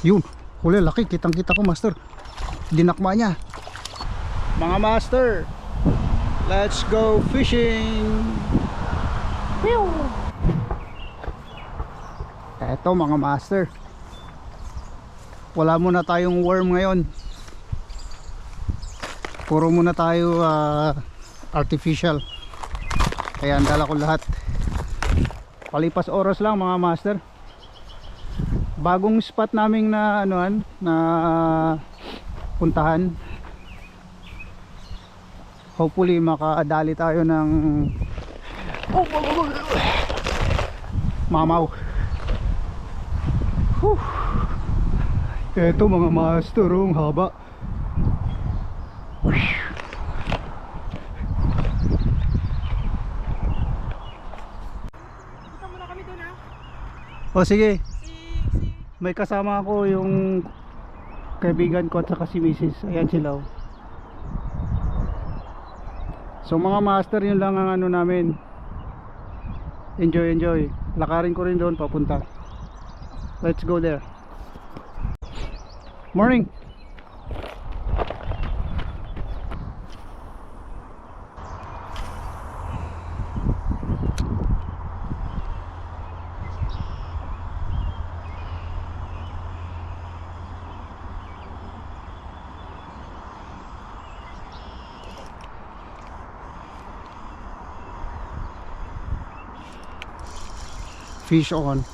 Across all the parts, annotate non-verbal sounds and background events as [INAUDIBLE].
Yun, huli laki, kitang kita ko master. Dinakma niya. Mga master, let's go fishing. Eto mga master. Wala muna tayong worm ngayon. Puro muna tayo ah, artificial. Kaya ang dala ko lahat. Palipas oras lang mga master. Bagong spot naming na anuan na puntahan. Hopefully makaadali tayo ng mamaw. Whew. Eto mga master, oh, ang haba. Ha. O sige, Si, si, may kasama ako yung kaibigan ko at saka si Mrs. Ayan sila. So mga master, yun lang ang ano namin. Enjoy, enjoy. Lakarin ko rin doon papunta. Let's go there. Morning. Fish on.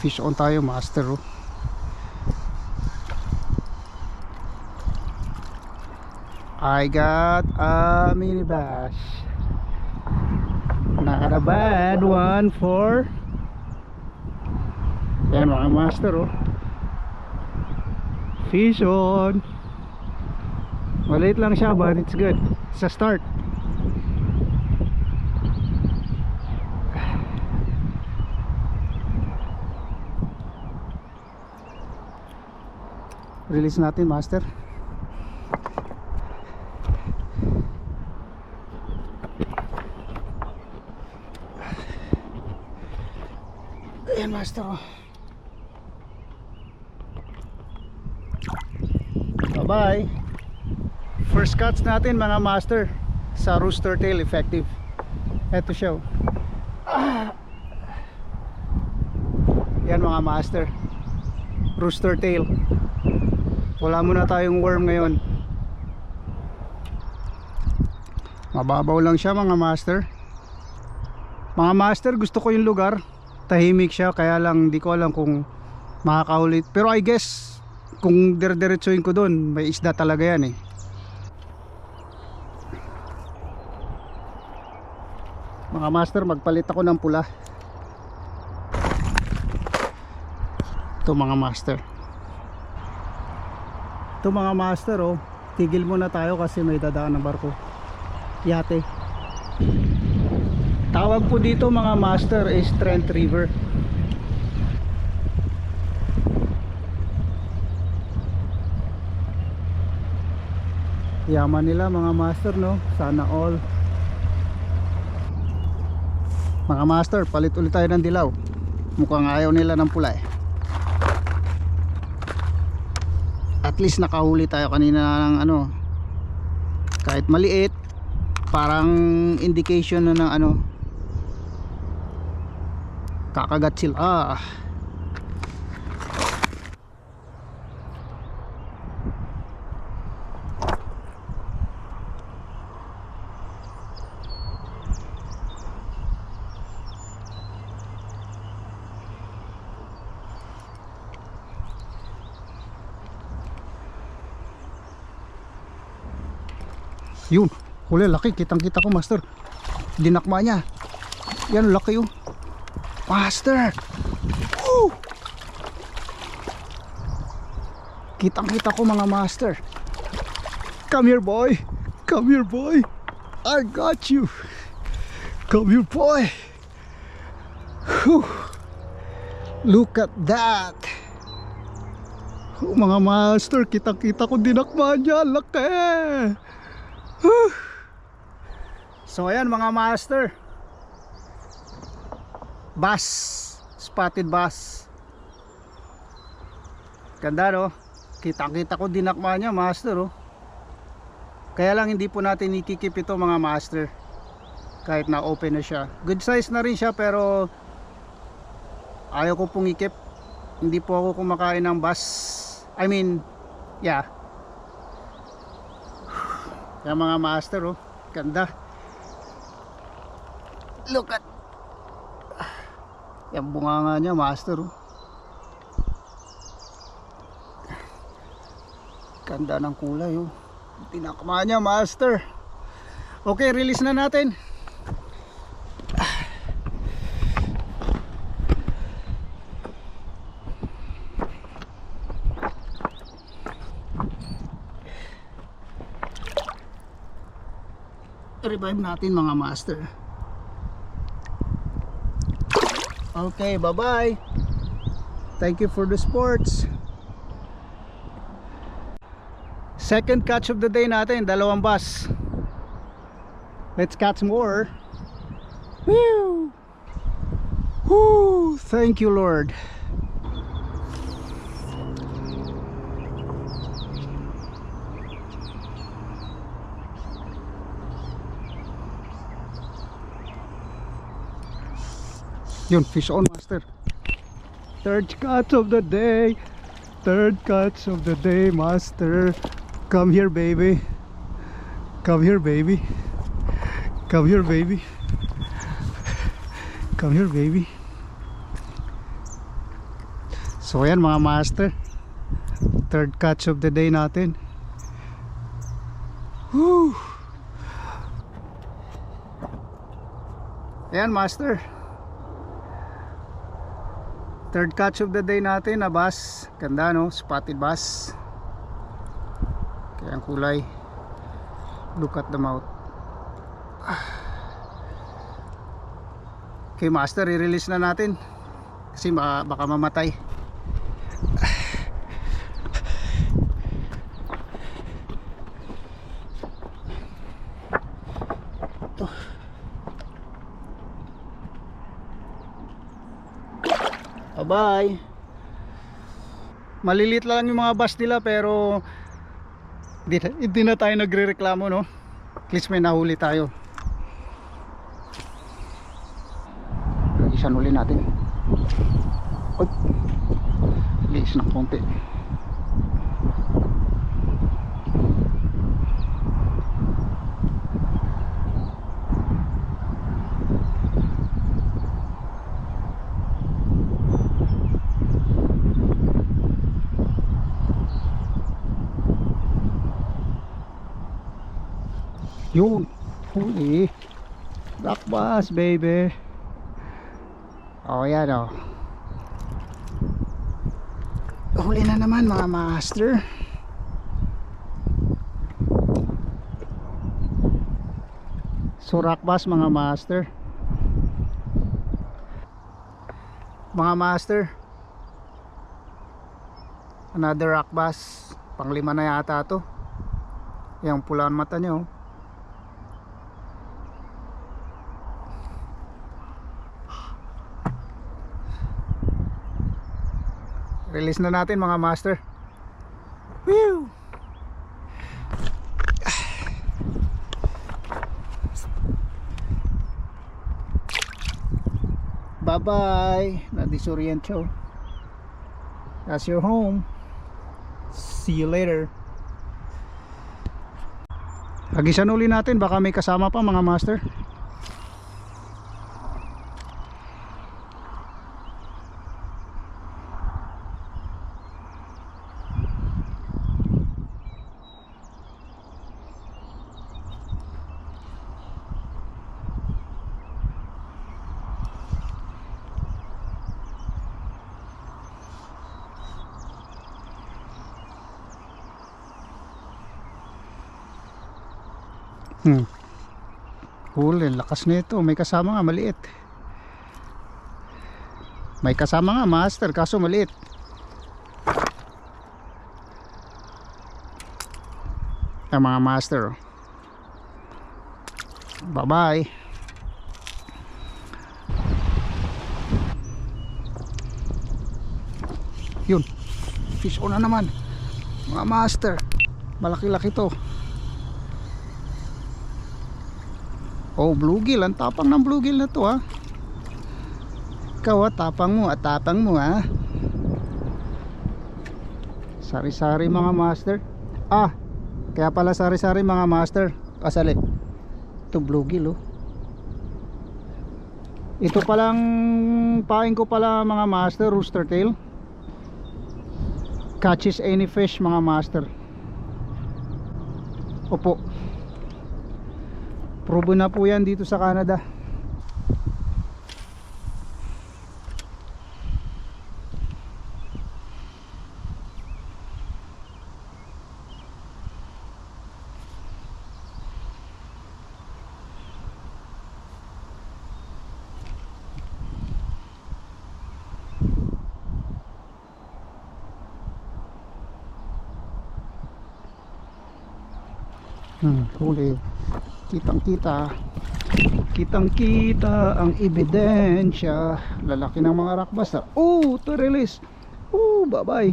Fish on tayo, master. oh. I got a mini bass. Not a bad one for Yan mga master oh. Fish on. Maliit lang siya but it's good. Sa start. Release natin master. Ayan master oh. Bye bye. First cuts natin mga master sa rooster tail effective. Ito siya. oh. Ah. Yan mga master. Rooster tail. Wala muna tayong worm ngayon. Mababaw lang siya mga master. Mga master, gusto ko yung lugar. Tahimik siya kaya lang di ko alam kung makakahuli. Pero I guess kung dire-diretsuin ko doon, may isda talaga yan eh. Mga master, magpalit ako ng pula. Ito mga master. Ito mga master oh, tigil muna tayo kasi may dadaan ng barko. Yate. Tawag po dito mga master is Trent River. Yaman nila mga master no, sana all. Mga master, palit ulit tayo ng dilaw. Mukhang ayaw nila ng pula eh. At least nakahuli tayo kanina ng ano, kahit maliit, parang indication na ng ano, kakagat sila. Ah. Yun, huli laki, kitang kita ko master. Dinakma niya. Yan, laki yun. Master! Woo! Kitang kita ko mga master. Come here boy. Come here boy. I got you. Come here boy. Whew. Look at that. Oh, mga master, kitang kita ko dinakma niya. Laki. Whew. So ayan mga master. Bass spotted bass. Ganda no? Kita-kita ko dinakma niya master oh. Kaya lang hindi po natin ikikip ito mga master. Kahit na open na siya. Good size na rin siya pero ayaw ko pong ikip. Hindi po ako kumakain ng bass. I mean, yeah. Kaya mga master oh, ganda. Look at Yung bunganga niya master oh. Ganda ng kulay oh. Tinakma niya master. Okay, release na natin. Revive natin mga master. Okay bye bye thank you for the sports. Second catch of the day natin dalawang bass let's catch more. Woo! Woo! thank you lord Yun, fish on master. Third catch of the day. Third catch of the day, master. Come here, baby. Come here, baby. Come here, baby. Come here, baby. So ayan mga master. Third catch of the day natin. Whew. Ayan master. Third catch of the day natin na bass. Ganda no, spotted bass. Kaya ang kulay. Look at the mouth. [SIGHS] Okay master, i-release na natin. Kasi baka, baka mamatay. Bye-bye. Malilit lang yung mga bus nila pero hindi, hindi na tayo nagre-reklamo no. At least may nahuli tayo. Isan uli natin. Oy. Liis ng konti. Yun. Huli. Black bass, baby. Oh, yan oh. Huli na naman mga master. So rock bass mga master. Mga master. Another rock bass. Panglima na yata to. Yung pula ang mata niya oh. Release na natin mga master. Woo! Bye-bye. Na-disorient siya. oh. That's your home. See you later. Hagisan uli natin baka may kasama pa mga master. Hmm. Huli, lakas nito. May kasama nga maliit. May kasama nga master kaso maliit. Ang mga master. oh. Bye-bye. Yun. Fish on na naman. Mga master. Malaki-laki to. Oh, bluegill. Ang tapang ng bluegill na to ha. Ikaw ha, tapang mo at tapang mo ha. Sari-sari mga master. Ah, kaya pala sari-sari mga master. Kasali. Ito bluegill oh. Ito palang pain ko pala mga master rooster tail. Catches any fish mga master. Opo. Proven na po yan dito sa Canada. Hmm, huli. Kitang kita. Kitang kita ang ebidensya. Lalaki ng mga rockbass. ah. Oh, to release. Oh, bye bye.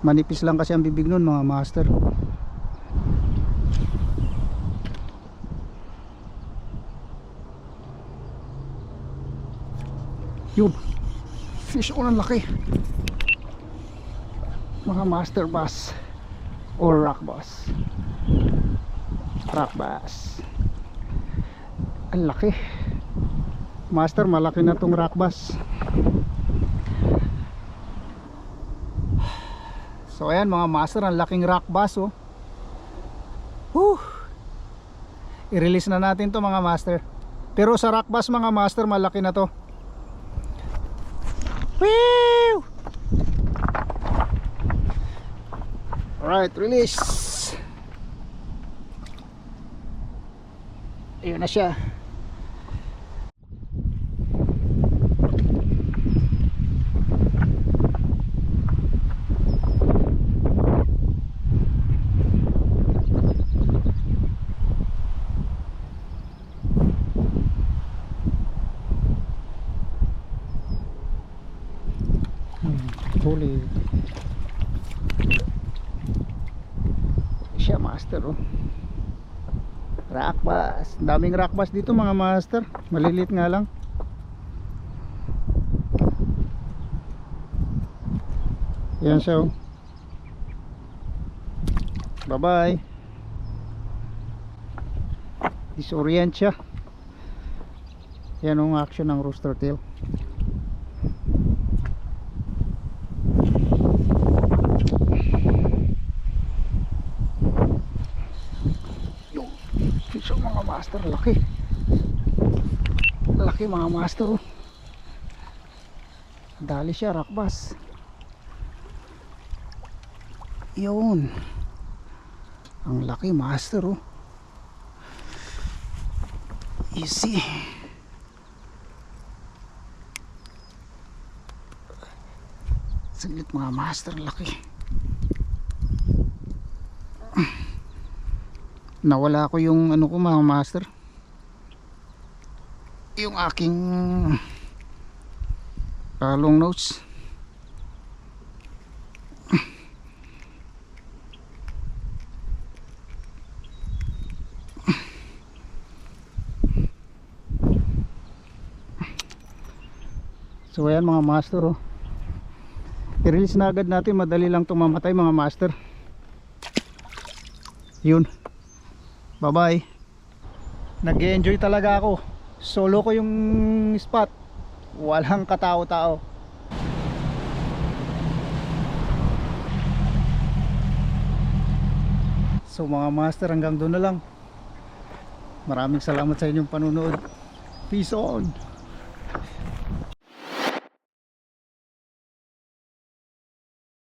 Manipis lang kasi ang bibig nun mga master. Yun. Fish on ang laki. Mga master bass or rock bass rock bass ang laki master malaki na tong rock bass so ayan mga master ang laking rock bass oh Whew. i-release na natin to mga master pero sa rock bass mga master malaki na to Woo! Alright, release. Na siya. Hmm, huli. siya master oh rock bass daming rock bass dito mga master. Malilit nga lang. Yan siya oh. Bye bye disorient siya yan ang action ng rooster tail yung fish oh, mga master laki laki mga master oh. dali siya rock bass yun. Ang laki master oh. Easy. Saglit mga master laki. Nawala ko yung ano ko mga master yung aking uh, long nose. So ayan mga master oh. I-release na agad natin. Madali lang tumamatay mga master. Yun. Bye bye nag enjoy talaga ako solo ko yung spot. Walang katao-tao. So mga master hanggang doon na lang. Maraming salamat sa inyong panunood peace on